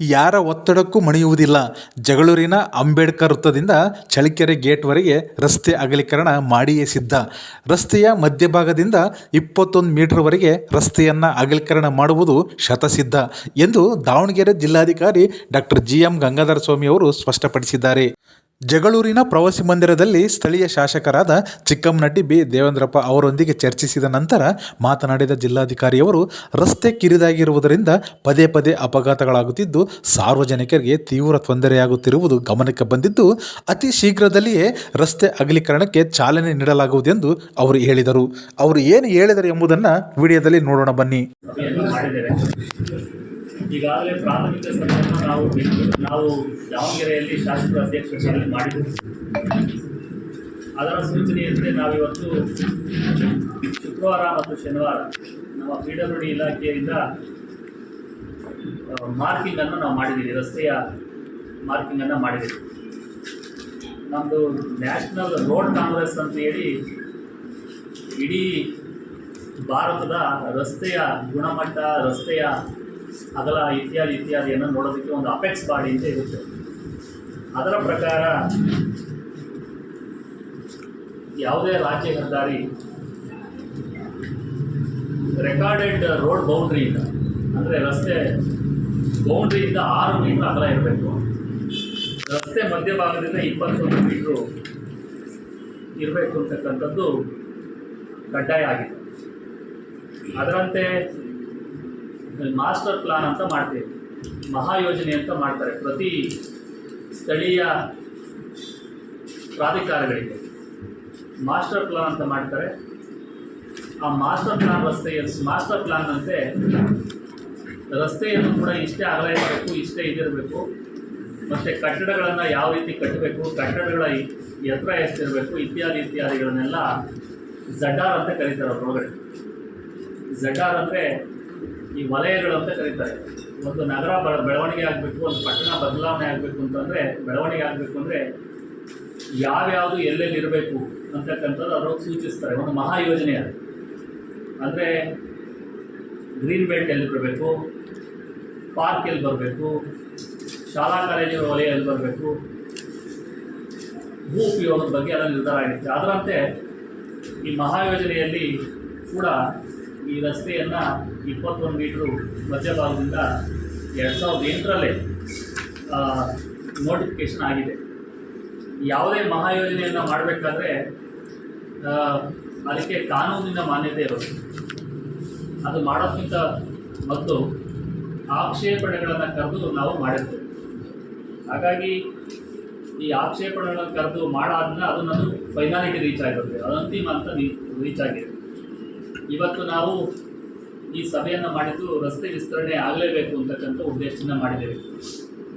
ಯಾರ ಒತ್ತಡಕ್ಕೂ ಮಣಿಯುವುದಿಲ್ಲ. ಜಗಳೂರಿನ ಅಂಬೇಡ್ಕರ್ ವೃತ್ತದಿಂದ ಚಳ್ಳಕೆರೆ ಗೇಟ್ವರೆಗೆ ರಸ್ತೆ ಅಗಲೀಕರಣ ಮಾಡಿಯೇ ಸಿದ್ಧ. ರಸ್ತೆಯ ಮಧ್ಯಭಾಗದಿಂದ ಇಪ್ಪತ್ತೊಂದು ಮೀಟರ್ವರೆಗೆ ರಸ್ತೆಯನ್ನು ಅಗಲೀಕರಣ ಮಾಡುವುದು ಶತಸಿದ್ಧ ಎಂದು ದಾವಣಗೆರೆ ಜಿಲ್ಲಾಧಿಕಾರಿ doctor G M Gangadhara Swamy ಅವರು ಸ್ಪಷ್ಟಪಡಿಸಿದ್ದಾರೆ. ಜಗಳೂರಿನ ಪ್ರವಾಸಿ ಮಂದಿರದಲ್ಲಿ ಸ್ಥಳೀಯ ಶಾಸಕರಾದ ಚಿಕ್ಕಮ್ಮನಟ್ಟಿ ಬಿ. ದೇವೇಂದ್ರಪ್ಪ ಅವರೊಂದಿಗೆ ಚರ್ಚಿಸಿದ ನಂತರ ಮಾತನಾಡಿದ ಜಿಲ್ಲಾಧಿಕಾರಿಯವರು, ರಸ್ತೆ ಕಿರಿದಾಗಿರುವುದರಿಂದ ಪದೇ ಪದೇ ಅಪಘಾತಗಳಾಗುತ್ತಿದ್ದು, ಸಾರ್ವಜನಿಕರಿಗೆ ತೀವ್ರ ತೊಂದರೆಯಾಗುತ್ತಿರುವುದು ಗಮನಕ್ಕೆ ಬಂದಿದ್ದು, ಅತಿ ಶೀಘ್ರದಲ್ಲಿಯೇ ರಸ್ತೆ ಅಗಲೀಕರಣಕ್ಕೆ ಚಾಲನೆ ನೀಡಲಾಗುವುದೆಂದು ಅವರು ಹೇಳಿದರು. ಅವರು ಏನು ಹೇಳಿದರು ಎಂಬುದನ್ನು ವಿಡಿಯೋದಲ್ಲಿ ನೋಡೋಣ ಬನ್ನಿ. ಈಗಾಗಲೇ ಪ್ರಾಥಮಿಕ ಸಭೆಯನ್ನು ನಾವು ನಾವು ದಾವಣಗೆರೆಯಲ್ಲಿ ಶಾಸಕರ ಅಧ್ಯಕ್ಷತೆಯಲ್ಲಿ ಮಾಡಿದ್ದು ಅದರ ಸೂಚನೆಯಂತೆ ನಾವಿವತ್ತು ಶುಕ್ರವಾರ ಮತ್ತು ಶನಿವಾರ ನಮ್ಮ ಪಿ ಡಬ್ಲ್ಯೂ ಡಿ ಇಲಾಖೆಯಿಂದ ಮಾರ್ಕಿಂಗನ್ನು ನಾವು ಮಾಡಿದ್ದೀವಿ, ರಸ್ತೆಯ ಮಾರ್ಕಿಂಗನ್ನು ಮಾಡಿದ್ದೀವಿ. ನಮ್ಮದು ನ್ಯಾಷನಲ್ ರೋಡ್ ಕಾಂಗ್ರೆಸ್ ಅಂತ ಹೇಳಿ ಇಡೀ ಭಾರತದ ರಸ್ತೆಯ ಗುಣಮಟ್ಟ, ರಸ್ತೆಯ ಅಗಲ ಇತ್ಯಾದಿ ಇತ್ಯಾದಿಯನ್ನು ನೋಡೋದಕ್ಕೆ ಒಂದು ಅಪೆಕ್ಸ್ ಬಾಡಿ ಅಂತ ಇರುತ್ತೆ. ಅದರ ಪ್ರಕಾರ ಯಾವುದೇ ರಾಜ್ಯ ಹೆದ್ದಾರಿ ರೆಕಾರ್ಡೆಡ್ ರೋಡ್ ಬೌಂಡ್ರಿಯಿಂದ ಅಂದರೆ ರಸ್ತೆ ಬೌಂಡ್ರಿಯಿಂದ ಆರು ಮೀಟರ್ ಅಗಲ ಇರಬೇಕು. ರಸ್ತೆ ಮಧ್ಯಭಾಗದಿಂದ ಇಪ್ಪತ್ತೊಂದು ಮೀಟ್ರು ಇರಬೇಕು ಅಂತಕ್ಕಂಥದ್ದು ಕಡ್ಡಾಯ ಆಗಿದೆ. ಅದರಂತೆ ಮಾಸ್ಟರ್ ಪ್ಲಾನ್ ಅಂತ ಮಾಡ್ತೀವಿ. ಮಹಾಯೋಜನೆ ಅಂತ ಮಾಡ್ತಾರೆ ಪ್ರತಿ ಸ್ಥಳೀಯ ಪ್ರಾಧಿಕಾರಗಳಿಗೆ. ಮಾಸ್ಟರ್ ಪ್ಲಾನ್ ಅಂತ ಮಾಡ್ತಾರೆ. ಆ ಮಾಸ್ಟರ್ ಪ್ಲಾನ್ ರಸ್ತೆಯ ಮಾಸ್ಟರ್ ಪ್ಲಾನ್ ಅಂತೆ ರಸ್ತೆಯನ್ನು ಕೂಡ ಇಷ್ಟೇ ಅಗಲ ಇರಬೇಕು ಇಷ್ಟೇ ಇದಿರಬೇಕು. ಮತ್ತು ಕಟ್ಟಡಗಳನ್ನು ಯಾವ ರೀತಿ ಕಟ್ಟಬೇಕು, ಕಟ್ಟಡಗಳ ಎತ್ತರ ಎಷ್ಟಿರಬೇಕು, ಇತ್ಯಾದಿ, ಇತ್ಯಾದಿಗಳನ್ನೆಲ್ಲ ಜಡ್ಡಾರ್ ಅಂತ ಕರೀತಾರೆ ಒಳಗಡೆ. ಜಡ್ಡಾರ್ ಅಂದರೆ ಈ ವಲಯಗಳು ಅಂತ ಕರೀತಾರೆ. ಒಂದು ನಗರ ಬ ಬೆಳವಣಿಗೆ ಆಗಬೇಕು, ಒಂದು ಪಟ್ಟಣ ಬದಲಾವಣೆ ಆಗಬೇಕು ಅಂತಂದರೆ ಬೆಳವಣಿಗೆ ಆಗಬೇಕು ಅಂದರೆ ಯಾವ್ಯಾವುದು ಎಲ್ಲೆಲ್ಲಿ ಇರಬೇಕು ಅಂತಕ್ಕಂಥದ್ದು ಅವರು ಸೂಚಿಸ್ತಾರೆ. ಒಂದು ಮಹಾಯೋಜನೆ ಅದು. ಅಂದರೆ ಗ್ರೀನ್ ಬೆಲ್ಟ್ ಎಲ್ಲಿ ಬರಬೇಕು ಪಾರ್ಕ್ ಎಲ್ಲಿ ಬರಬೇಕು, ಶಾಲಾ ಕಾಲೇಜು ವಲಯ ಎಲ್ಲಿ ಬರಬೇಕು, ಭೂ ಉಪಯೋಗದ ಬಗ್ಗೆ ಅದನ್ನು ನಿರ್ಧಾರ ಆಗಿರುತ್ತೆ. ಅದರಂತೆ ಈ ಮಹಾಯೋಜನೆಯಲ್ಲಿ ಕೂಡ ಈ ರಸ್ತೆಯನ್ನು ಇಪ್ಪತ್ತೊಂದು ಮೀಟ್ರು ಮಧ್ಯಭಾಗದಿಂದ ಎರಡು ಸಾವಿರದ ಎಂಟರಲ್ಲೇ ನೋಟಿಫಿಕೇಷನ್ ಆಗಿದೆ. ಯಾವುದೇ ಮಹಾಯೋಜನೆಯನ್ನು ಮಾಡಬೇಕಾದ್ರೆ ಅದಕ್ಕೆ ಕಾನೂನಿನ ಮಾನ್ಯತೆ ಇರುತ್ತೆ. ಅದು ಮಾಡೋದಕ್ಕಿಂತ ಮೊದಲು ಆಕ್ಷೇಪಣೆಗಳನ್ನು ಕರೆದು ನಾವು ಮಾಡಿರ್ತೇವೆ. ಹಾಗಾಗಿ ಈ ಆಕ್ಷೇಪಣೆಗಳನ್ನು ಕರೆದು ಮಾಡಾದ್ಮೇಲೆ ಅದು ನಾನು ಫೈನಾಲಿಟಿ ರೀಚ್ ಆಗಿರುತ್ತೆ. ಅದು ಅಂತಿಮ ಅಂತ ರೀಚ್ ಆಗಿದೆ ಇವತ್ತು ನಾವು ಈ ಸಭೆಯನ್ನು ಮಾಡಿದ್ದು ರಸ್ತೆ ವಿಸ್ತರಣೆ ಆಗಲೇಬೇಕು ಅಂತಕ್ಕಂಥ ಉದ್ದೇಶದಿಂದ ಮಾಡಿದ್ದೇವೆ.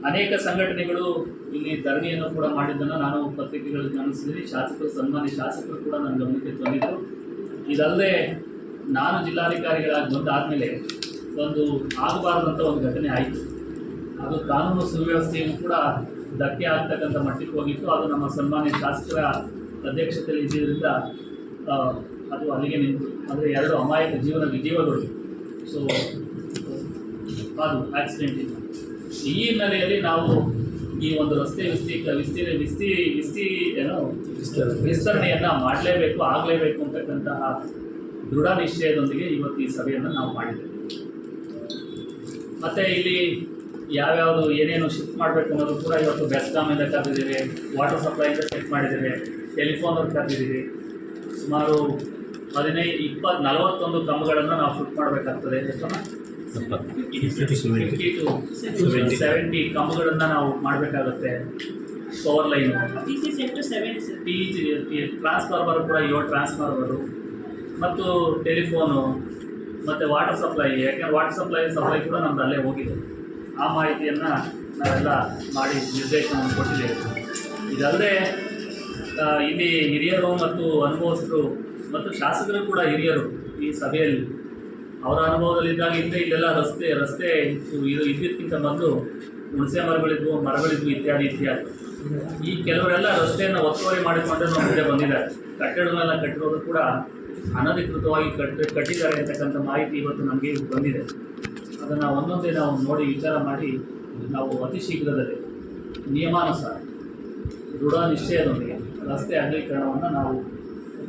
ಅನೇಕ ಸಂಘಟನೆಗಳು ಇಲ್ಲಿ ಧರಣಿಯನ್ನು ಕೂಡ ಮಾಡಿದ್ದನ್ನು ನಾನು ಪತ್ರಿಕೆಗಳಲ್ಲಿ ಗಮನಿಸಿದ್ದೀನಿ. ಶಾಸಕರು ಸನ್ಮಾನ್ಯ ಶಾಸಕರು ಕೂಡ ನನ್ನ ಗಮನಕ್ಕೆ ತಂದಿದ್ದರು. ಇದಲ್ಲದೆ ನಾನು ಜಿಲ್ಲಾಧಿಕಾರಿಗಳಾಗಿ ಬಂದಾದಮೇಲೆ ಒಂದು ಆಗಬಾರದಂಥ ಒಂದು ಘಟನೆ ಆಯಿತು. ಅದು ಕಾನೂನು ಸುವ್ಯವಸ್ಥೆಯನ್ನು ಕೂಡ ಧಕ್ಕೆ ಆಗ್ತಕ್ಕಂಥ ಮಟ್ಟಕ್ಕೆ ಹೋಗಿತ್ತು. ಅದು ನಮ್ಮ ಸನ್ಮಾನ್ಯ ಶಾಸಕರ ಅಧ್ಯಕ್ಷತೆಯಲ್ಲಿ ಇದ್ದಿದ್ದರಿಂದ ಅದು ಅಲ್ಲಿಗೆ ನಿಂತು. ಅಂದರೆ ಎರಡು ಅಮಾಯಕ ಜೀವನ ಜೀವಗಳು ಸೊ ಅದು ಆಕ್ಸಿಡೆಂಟ್ ಇಲ್ಲ ಈ ಹಿನ್ನೆಲೆಯಲ್ಲಿ ನಾವು ಈ ಒಂದು ರಸ್ತೆ ವಿಸ್ತೀಕ ವಿಸ್ತೀರ್ಣ ವಿಸ್ತಿ ವಿಸ್ತಿ ಏನೋ, ವಿಸ್ತರಣೆಯನ್ನು ಮಾಡಲೇಬೇಕು, ಆಗಲೇಬೇಕು ಅಂತಕ್ಕಂತಹ ದೃಢ ನಿಶ್ಚಯದೊಂದಿಗೆ ಇವತ್ತು ಈ ಸಭೆಯನ್ನು ನಾವು ಮಾಡಿದ್ದೇವೆ. ಮತ್ತು ಇಲ್ಲಿ ಯಾವ್ಯಾವುದು ಏನೇನು ಶಿಫ್ಟ್ ಮಾಡಬೇಕು ಅನ್ನೋದು ಕೂಡ ಇವತ್ತು ಬೆಸ್ಕಾಮಿಂದ ಕರೆದಿದ್ದೀವಿ. ವಾಟರ್ ಸಪ್ಲೈಯಿಂದ ಚೆಕ್ ಮಾಡಿದ್ದೇವೆ. ಟೆಲಿಫೋನ್ ಕರೆದಿದ್ದೀವಿ. ಸುಮಾರು ಹದಿನೈದು ಇಪ್ಪತ್ತು ನಲವತ್ತೊಂದು ಕಂಬಗಳನ್ನು ನಾವು ಫುಟ್ ಮಾಡಬೇಕಾಗ್ತದೆ. ಫಿಫ್ಟಿ ಟು ಸೆವೆಂಟಿ ಕ್ರಮಗಳನ್ನು ನಾವು ಮಾಡಬೇಕಾಗುತ್ತೆ. Power line. ಟಿ ಟ್ರಾನ್ಸ್ಫಾರ್ಮರ್ ಕೂಡ ಏಳು ಟ್ರಾನ್ಸ್ಫಾರ್ಮರು ಮತ್ತು ಟೆಲಿಫೋನು ಮತ್ತು ವಾಟರ್ ಸಪ್ಲೈ ಯಾಕೆ ವಾಟರ್ ಸಪ್ಲೈ ಸಪ್ಲೈ ಕೂಡ ನಮ್ದು ಅಲ್ಲೇ ಹೋಗಿದೆ. ಆ ಮಾಹಿತಿಯನ್ನು ನಾವೆಲ್ಲ ಮಾಡಿ ನಿರ್ದೇಶನವನ್ನು ಕೊಟ್ಟಿದ್ದೇವೆ. ಇದಲ್ಲದೆ ಇಲ್ಲಿ ಹಿರಿಯರು ಮತ್ತು ಅನುಭವಸ್ಥರು ಮತ್ತು ಶಾಸಕರು ಕೂಡ ಹಿರಿಯರು ಈ ಸಭೆಯಲ್ಲಿ. ಅವರ ಅನುಭವದಲ್ಲಿದ್ದಾಗ ಹಿಂದೆ ಇಲ್ಲೆಲ್ಲ ರಸ್ತೆ ರಸ್ತೆ ಇದು ಇದ್ದಿದ್ದಕ್ಕಿಂತ ಮೊದಲು ಹುಣಸೆ ಮರಗಳಿದ್ವು ಮರಗಳಿದ್ವು ಇತ್ಯಾದಿ ಇತ್ಯಾದಿ. ಈ ಕೆಲವರೆಲ್ಲ ರಸ್ತೆಯನ್ನು ಒತ್ತುವರಿ ಮಾಡಿಕೊಂಡು ನಮ್ಮ ಮುಂದೆ ಬಂದಿದ್ದಾರೆ. ಕಟ್ಟಡಗಳನ್ನೆಲ್ಲ ಕಟ್ಟಿರೋದು ಕೂಡ ಅನಧಿಕೃತವಾಗಿ ಕಟ್ಟಿ, ಕಟ್ಟಿದ್ದಾರೆ ಅಂತಕ್ಕಂಥ ಮಾಹಿತಿ ಇವತ್ತು ನಮಗೆ ಬಂದಿದೆ. ಅದನ್ನು ಒಂದೊಂದೇ ನಾವು ನೋಡಿ ವಿಚಾರ ಮಾಡಿ ನಾವು ಅತಿ ಶೀಘ್ರದಲ್ಲಿ ನಿಯಮಾನುಸಾರ ದೃಢ ನಿಶ್ಚಯದೊಂದಿಗೆ ರಸ್ತೆ ಅಗಲೀಕರಣವನ್ನು ನಾವು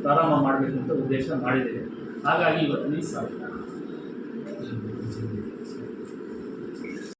ಪ್ರಾರಂಭ ಮಾಡಬೇಕು ಅಂತ ಉದ್ದೇಶ ಮಾಡಿದ್ದೇವೆ. ಹಾಗಾಗಿ ಇವತ್ತು ಸಾಲ